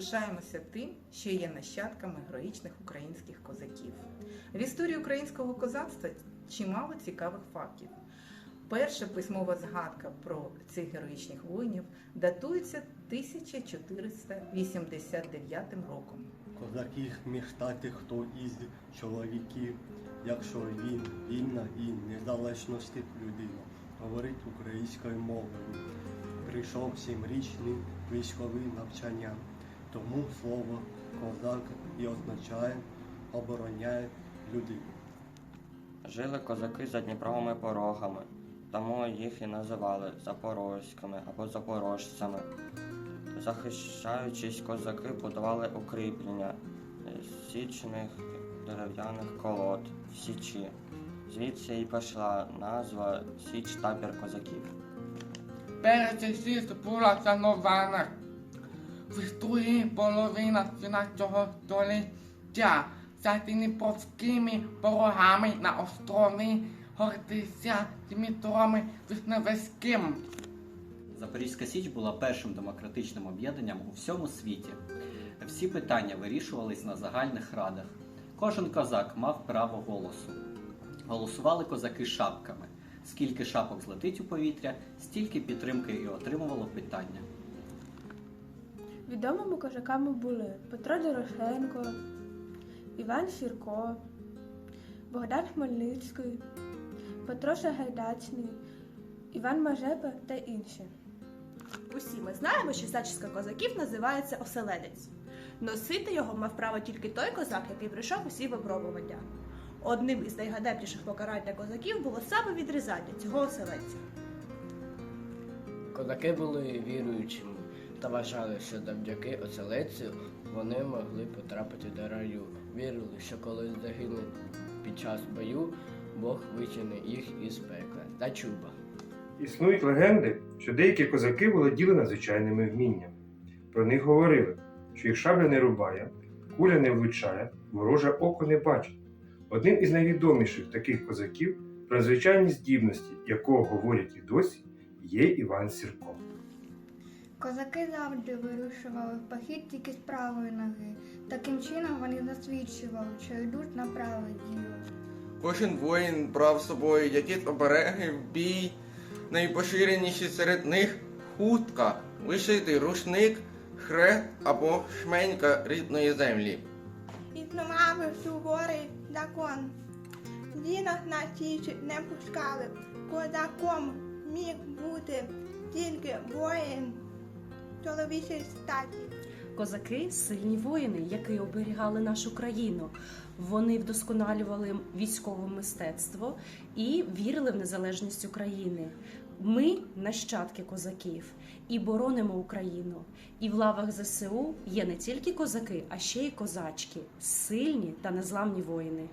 пишаємося тим, що є нащадками героїчних українських козаків. В історії українського козацтва чимало цікавих фактів. Перша письмова згадка про цих героїчних воїнів датується 1489 роком. Козаків міг стати хто із чоловіків, якщо він вільна і незалежності людина, говорить українською мовою. Прийшов сімрічний військовий навчання, тому слово козак і означає обороняє людину. Жили козаки за Дніпровими порогами, тому їх і називали запорозькими або запорожцями. Захищаючись, козаки будували укріплення з січних дерев'яних колод в Січі. Звідси і пішла назва Січ табір козаків. Перший сіст була шанована в історії половина 17 століття за Дніпровськими порогами на острові гордися Дмитром Вишневецьким. Запорізька Січ була першим демократичним об'єднанням у всьому світі. Всі питання вирішувались на загальних радах. Кожен козак мав право голосу. Голосували козаки шапками. Скільки шапок злетить у повітря, стільки підтримки і отримувало питання. Відомими козаками були Петро Дорошенко, Іван Сірко, Богдан Хмельницький, Петро Сагайдачний, Іван Мазепа та інші. Усі ми знаємо, що зачіска козаків називається оселедець. Носити його мав право тільки той козак, який пройшов усі випробування. Одним із найгадебніших покарань для козаків було саме відрізання цього оселедця. Козаки були віруючими та вважали, що завдяки оселедцю вони могли потрапити до раю. Вірили, що коли загинуть під час бою, Бог витягне їх із пекла та чуба. Існують легенди, що деякі козаки володіли надзвичайними вміннями. Про них говорили, що їх шабля не рубає, куля не влучає, вороже око не бачить. Одним із найвідоміших таких козаків, про надзвичайні здібності, якого говорять і досі, є Іван Сірко. Козаки завжди вирушували в похід тільки з правої ноги. Таким чином вони засвідчували, що йдуть на праве діло. Кожен воїн брав з собою якісь обереги в бій. Найпоширеніші серед них хутка, вишитий рушник, хрест або шменька рідної землі. Існував суворий закон. Жінок на січ не пускали. Козаком міг бути тільки воїн чоловічої статі. Козаки сильні воїни, які оберігали нашу країну. Вони вдосконалювали військове мистецтво і вірили в незалежність України. Ми нащадки козаків і боронимо Україну. І в лавах ЗСУ є не тільки козаки, а ще й козачки, сильні та незламні воїни.